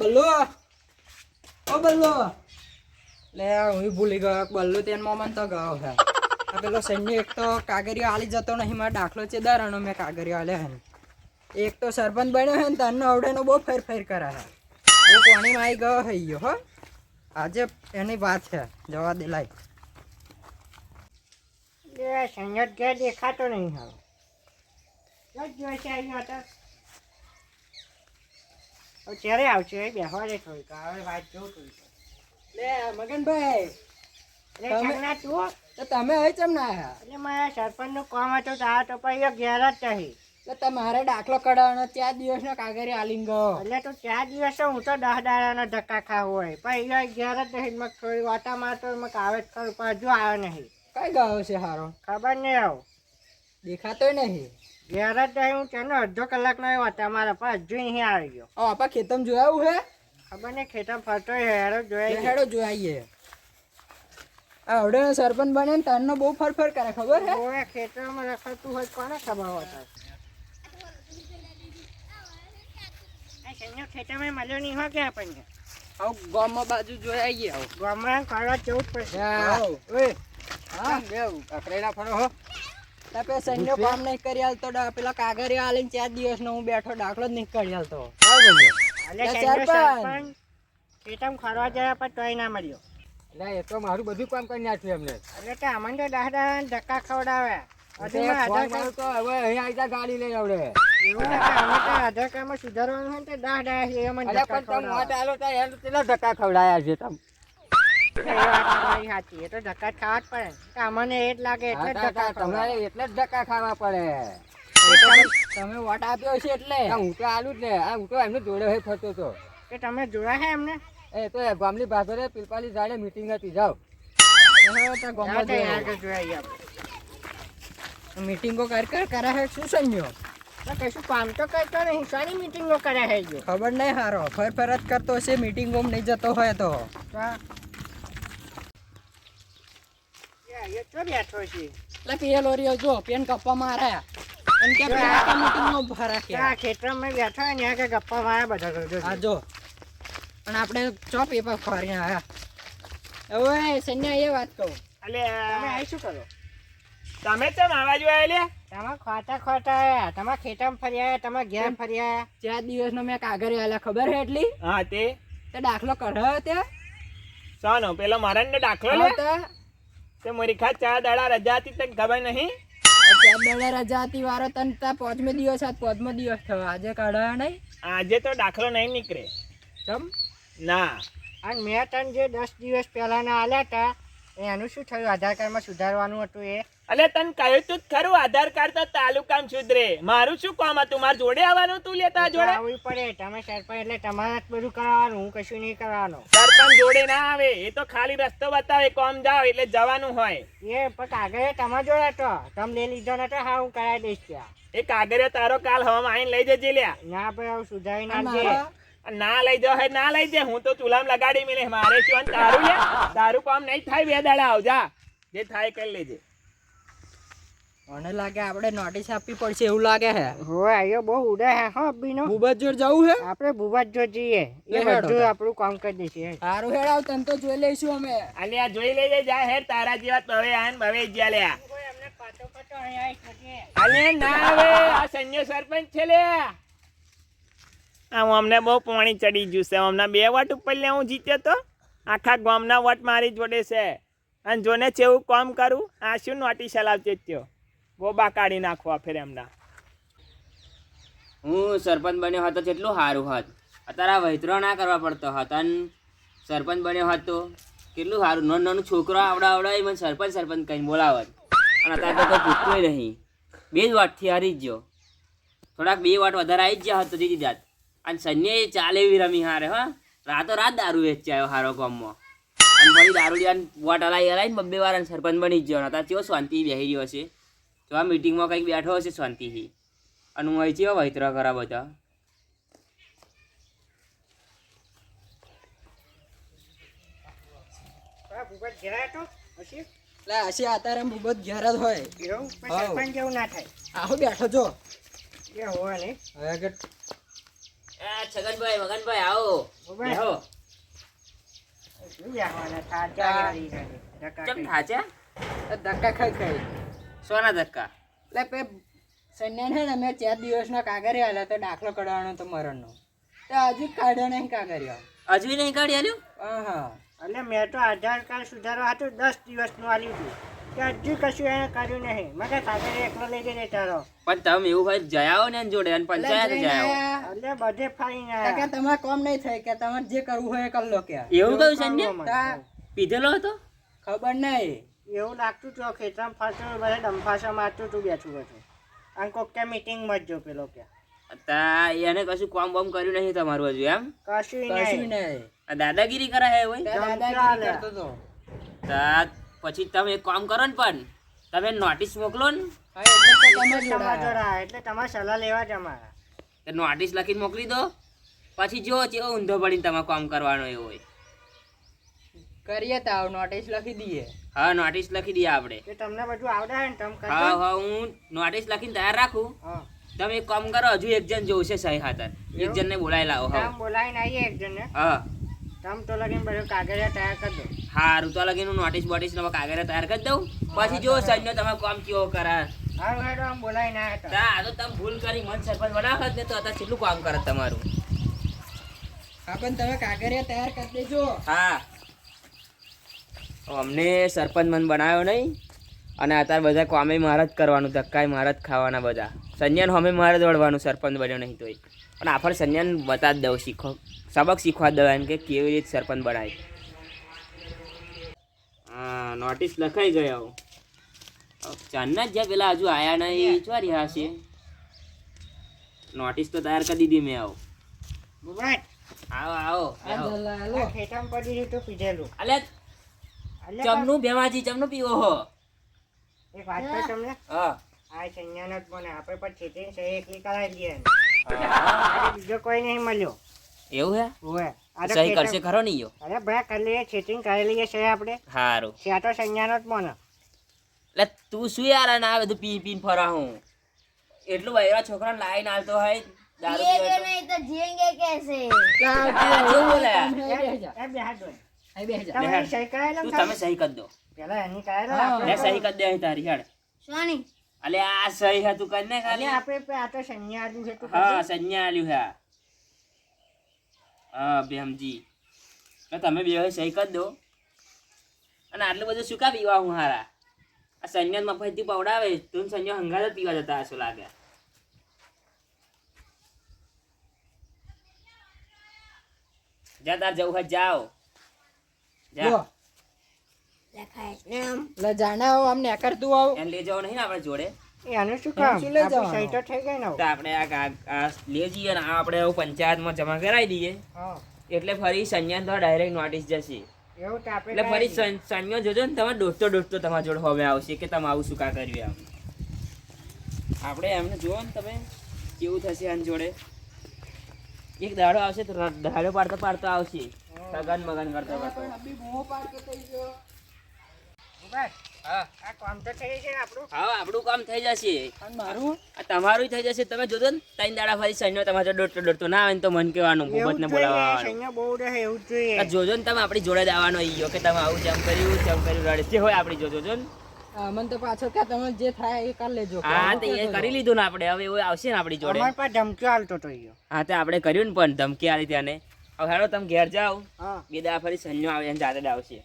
બલ્લુ. ઓ બલ્લુ. લે, હું ભૂલી ગયો. બલ્લુ તેન મોમન તો ગયો છે આ પેલો સૈન્ય એક તો કાગરિયો હાલી જતો નહીં, મારો દાખલો છે દારાનો મેં કાગરિયો હાલે હે. એક તો સરપંચ બન્યો હે ને તને અવડેનો બહુ ફેર ફેર કરે છે એ પાણીમાં આવી ગયો હઈ ગયો હો. આજે એની વાત છે જવા દે, લાય. ઘેર દેખાતો નહીં હવે. જો જોઈ છે અહીંયા તો. હવે ક્યારે આવશે એ બેસવા દે થોડીક હવે વાત જોઉં થોડીક. લે મગનભાઈ. તમે- તું તમે હવે ચમ ના આયા એટલે મારા સરપંચનું કામ હતું તો આ એ ઘેર જ નહીં એટલે તમારે દાખલો કઢાવવાનો ચાર દિવસનો કાગરિયો હાલીને ગયો. એટલે તો ચાર દિવસે હું તો દસ દાડાનો ધક્કા ખાવો હોય. પણ એ ઘેર જ નહીં મગ થોડી વાટા મારતો મગ આવે જ ખરું પણ હજુ આવ્યો નહીં. કઈ ગયો છે હારો? ખબર નહીં આવો. દેખાતોય નહીં. ઘેર જ નહીં હું તેનો અડધો કલાકનો એ વાટા મારે પણ હજુ નહીં આવી ગયો આ આપા ખેતમ જોયાવું હે? ખબર નહીં ખેતર ફરતો હેરો જોઈ હેડો જોઈએ આ હવડે સરપંચ બને ને તનનો બહુ ફરફર કરે ખબર હે? ઓએ ખેતરમાં રખડતું હોય કોને ખબર હોતા? આ શેનો ખેતરમાં મળ્યો નહીં હોય કે? આપણને આવ ગામમાં બાજુ જોઈ આવીએ આવ. ગામડામાં કરવા જવું જ પડશે. આવ. ઓય. હા અકરેલા ફરો હો. તમે સૈન્ય કામ નહીં કરી પેલા ચાર દિવસનો હું બેઠો દાખલો જ નહીં કરી. સરપંચ. ખેતરમાં ખરવા ગયા પણ તોય ના મળ્યો. એટલે એ તો મારું બધું કામ કરી નાખ્યું એમને. એટલે કે અમને તો દસ ધક્કા ના ને એ ધક્કા ખવડાયા છે તમે? સાચી એ તો તમે- વોટ આપ્યો છે એટલે હું તો આલુ જ ને હું તો એમને જોડે ફરતો હતો કે તમે જોયા છે એમને એ તો ગામની ભાભરે પીલપાલી જાડે મીટિંગ હતી જાઓ. મીટિંગો કર કર કરે હે શું તો કશું કામ તો કરતો નહીં શાની મીટિંગો કરે હે ખબર નહીં હારો ફર ફરત કરતો હશે મીટિંગો નહીં જતો હોય તો એ તો બેઠો છે એટલે પેલો રહ્યો જો પેન ગપ્પા માર્યા એમ કે પેલા કે નો ભરા કે આ ખેતરમાં બેઠો હોય ને આ કે ગપ્પા મારા બધા જો આ જો. અને આપણે ચો પેપર ફરીને આયા. હવે સન્યા એ વાત કહું. તમે અહીં શું કરો? તમે ચમ આવા જોયા લે? તમે ખોટા ખોટા આયા. તમે ખેતરમાં ફરી આયા તમે ઘેર ફરી આયા. ચાર દિવસનો મેં કાગળ આલ્યા ખબર હે એટલી? હા તે. તે દાખલો કઢાયો તે? સાનો પેલો મારા ને દાખલો લે. તે મારી ખા ચાર દાડા રજા હતી તને ખબર નહીં? ચાર દાડા રજા હતી વારો તને તા પાંચમે દિવસ આજ પાંચમો દિવસ થયો. આજે કાઢવા નહીં? આજે તો દાખલો નહીં નીકળે. ચમ? ના. અને મેં તને જે દસ દિવસ પહેલાના આલ્યા હતા એનું શું થયું? આધાર કાર્ડમાં સુધારવાનું હતું એ? અલે તને કહ્યું તું ખરું? આધાર કાર્ડ તો તાલુકામ સુધરે. મારું શું કામ હતું? મારે જોડે આવવાનું તું લેતા જોડે? આવવું પડે. તમે સરપંચ એટલે તમારે જ બધું કરવાનું હું કશું નહીં કરવાનું સરપંચ જોડે ના આવે. એ તો ખાલી રસ્તો બતાવે કોમ જાવ એટલે જવાનું હોય. એ પણ કાગળ તમારા જોડે હતો. તમે લઈ લીધો નતો હા હું કરાવી દઈશ ત્યાં. એ કાગળિયો તારો કાલ હવામાં આવીને લઈ જજે લ્યા. ના ભાઈ આવું સુધારી નાખજે. ના લઈ જાવ હે ના લઈ જાય હું તો ચૂલામ લગાડી મિલે. મારે શું તારું લે તારું કામ નહીં થાય બે દાડા આવજા. જે થાય કરી લેજે. મને લાગે આપણે નોટિસ આપવી પડશે એવું લાગે હે. હો આયો બહુ ઉડે હે હો બીનો જોડ જવું હે? આપણે જો જઈએ. એ બધું આપણું કામ કરી દઈશું સારું હેડાવ તને તો જોઈ લઈશું અમે. અને આ જોઈ લેજે જા હે તારા જેવા તવે આન ભવે જ જ્યાં લ્યા એમને પાતો પાતો અહીંયા આવી શકે અલે ના આવે આ સંજય સરપંચ છે લે. આમ અમને બહુ પાણી ચડી ગયું છે. હમણાં બે વોટ ઉપર લે હું જીત્યો તો. આખા ગામના વોટ મારી જોડે છે. અને જોને ચેવું કામ કરું આ શું નોટિસ લાવજે ત્યો. ગોબા કાઢી નાખવા ફેર એમના. હું સરપંચ બન્યો હતો કેટલું સારું હોત. અત્યારે આ વૈતરો ના કરવા પડતો હતો અને સરપંચ બન્યો હોત કેટલું સારું. નાનું નાનું છોકરો આવડા આવડા મને સરપંચ સરપંચ કહીને બોલાવત. અને અત્યારે તો કોઈ નહીં. બે જ વાટથી હારી જ ગયો. થોડાક બે વાટ વધારે આવી જ ગયા હોત જીતી જાત. અને સૈન્ય એ ચાલે એવી રમી હારે હા. રાતો રાત દારૂ વેચાયો હારો ગામમાં. અને પછી દારૂ લેવાનું અલાઈ હલાઈ હલાઈને બબ્બે વાર સરપંચ બની જ ગયો અત્યારે કેવો શાંતિ બેહી રહ્યો છે. તો આ મિટિંગમાં કંઈક બેઠો હશે શાંતિથી. અને હું અહીં ચેવા વૈતરા કરા બધા? હશે? જ હોય. જેવું ના થાય. આહો બેઠો જો. એ હોય ને હવે કે છગનભાઈ મગનભાઈ આવો. બેહો. શું જવાના થાચા ધક્કા ખાઈ ખાઈ. સોના ધક્કા. એટલે પે સન્યાને હે ને મેં ચાર દિવસનો કાગરિયો આલ્યા તો દાખલો કઢાવવાનો તો મરણનો. તો હજુ કાઢ્યો નહીં કાગરિયો હજુ નહીં કાઢી આલ્યું? હા હા. એટલે મેં તો આધાર કાર્ડ સુધારવા હતું દસ દિવસનું આલ્યું હતું કે હજુ કશું એને કર્યું નહીં. મેં કે કાગળ એકલો લઈ જઈને તારો. પણ તમે એવું હોય જયાઓ ને જોડે અને પંચાયત જઈ એટલે બધે કાકા આયા. તમારે કોમ નહીં થાય કે તમારે જે કરવું હોય એ કરી લો કે. એવું કયું કામ સંજય પીધેલો હતો? ખબર નહીં. એવું લાગતું હતું ખેતરમાં ફરતો બધા ડંફાસા મારતું હતું બેઠું બેઠું અને કોક કે મિટિંગમાં જ જો પેલો કે. તા એને કશું કામ બામ કર્યું નહીં તમારું હજુ એમ? કશું કશું નહીં. આ દાદાગીરી કરે હે હોય દાદાગીરી કરતો તો. તા પછી તમે એક કામ કરો ને પણ તમે નોટિસ મોકલો ને. એટલે તમે જોડાયા. એટલે તમારે સલાહ લેવા જ અમારા. નોટિસ લખીને મોકલી દો. પછી જો ચેવો ઊંધો પડીને તમારે કામ કરવાનો એ હોય. કરીએ તાવ નોટિસ લખી દઈએ. હા નોટિસ લખી દઈએ આપણે. કે તમને બધું આવડે ને તમે કરજો. હા હા હું નોટિસ લખીને તૈયાર રાખું. હા. તમે એક કામ કરો હજુ એક જણ જોશે સહી ખાતર. એક? જણને બોલાવી લાવો હા બોલાવીને આવીએ એક જણને? હા. તમ તો લગીને બધું કાગળિયા તૈયાર કરી દો. હારું તો લગીને હું નોટિસ બોટિસ નો કાગળિયા તૈયાર કરી દઉં. પછી જો સૈન્ય તમે કામ કયો કરા. હારું હેડો આમ બોલાવીને આવ્યા હતા આ તો તમે ભૂલ કરી મન સરપંચ બનાવત ને તો અત્યારે કેટલું કામ કરે તમારું. હા પણ તમે કાગળિયા તૈયાર કરી દેજો. હા. અમને સરપંચ મન બનાવ્યો નહીં. અને અત્યારે બધા કોમે મારા જ કરવાનું ધક્કાએ મારા જ ખાવાના બધા. સંજ્ઞાન અમે મારે જ વળવાનું સરપંચ બન્યો નહીં તોય. પણ આપણે સંજ્ઞાન બતા જ દઉં શીખો. સબક શીખવા દઉં એમ કે કેવી રીતે સરપંચ બનાય. હા નોટિસ લખાઈ ગયો ચાંદના જ્યાં પેલા હજુ આયા નહીં ચોરી હશે? નોટિસ તો તૈયાર કરી દીધી મેં આવો. આવો આવો. આવો. ખેતરમાં પડી રહ્યું તો પીધેલું. અલે ચમનું ભેમાજી ચમનું પીવો હો. એક વાત તો તમને? હા. આ સંજ્ઞાનો જ મને. આપણે પણ છેતરીને સહી એકલી કરાવી દઈએ બીજો કોઈ નહીં મળ્યો. એવું હે? ઓએ સહી કરશે ખરો નહીં યો અરે ભાઈ કરી લઈએ છેતરીને કરી લઈએ સહી આપણે. સારું સેટો સંજ્ઞાનો જ મને. એટલે તું શું યાર ના બધું પી પીન ફરા હું એટલું વૈરા છોકરા લાઈન આલતો હોય દારૂ પીવે તો. જીંગે કેસે? બોલે? તમે સહી કરાયેલો તું તમે સહી કરી દો. પેલા એની કરાયેલો આપણે સહી કરી દે તારી હેડ. सोनी અલે આ સહી હે કરી ને અને ખાલી. આપણે આ તો સંજ્ઞા આલ્યું છે હા સંજ્ઞા આલ્યું હે હા બેમજી તો તમે બે સહી કરી દો. અને આટલું બધું શું કા પીવા હું હારા? આ સંજ્ઞા મફતથી પવડાવે તું સંજ્ઞા હંગાત જ પીવા જતા હશો લાગે. જા તાર જવું હોય જાઓ. જા. એટલે ફરી સંજ્ઞાન ડાયરેક્ટ નોટિસ જશે. એટલે ફરી સંજ્ઞો જોજો ને તમારે દોસ્તો દોસ્તો તમારા જોડે હવે આવશે કે તમે આવું શું કા કર્યું આમ આપણે એમને જુઓ ને તમે કેવું થશે આની જોડે. એક દાડો આવશે તો દાડો પાડતો પાડતો આવશે. સગન મગન કરતો કરતો. અભી મોહ પાર કે થઈ ગયો. ને આપણું? હા આપણું કામ થઈ જશે. અને મારું? આ તમારું થઈ જશે. તમે જોજો ને ત્રણ દાડા ફરી સંજ્ઞો તમારા જોડે ના આવે તો મન કહેવાનું બોલાવવાનું. જ જોઈએ. આ જોજો ને તમે આપણી જોડે જ આવવાનો ઈ ગયો કે તમે આવું જેમ કર્યું જમ કર્યું રડે. હોય આપણી જોજો જો ને. મને તો પાછો કે તમે જે થાય એ કરી લેજો. હા તો એ કરી લીધું ને આપણે. હવે એવું આવશે ને આપણી જોડે. અમારી પાસે ધમકીઓ આલતો તો ઈયો. હા તે આપણે કર્યું ને પણ ધમકી આલી ત્યાંને. હવે હેડો તમે ઘેર જાઓ. બે ફરી સંજો આવે જાતે જ આવશે.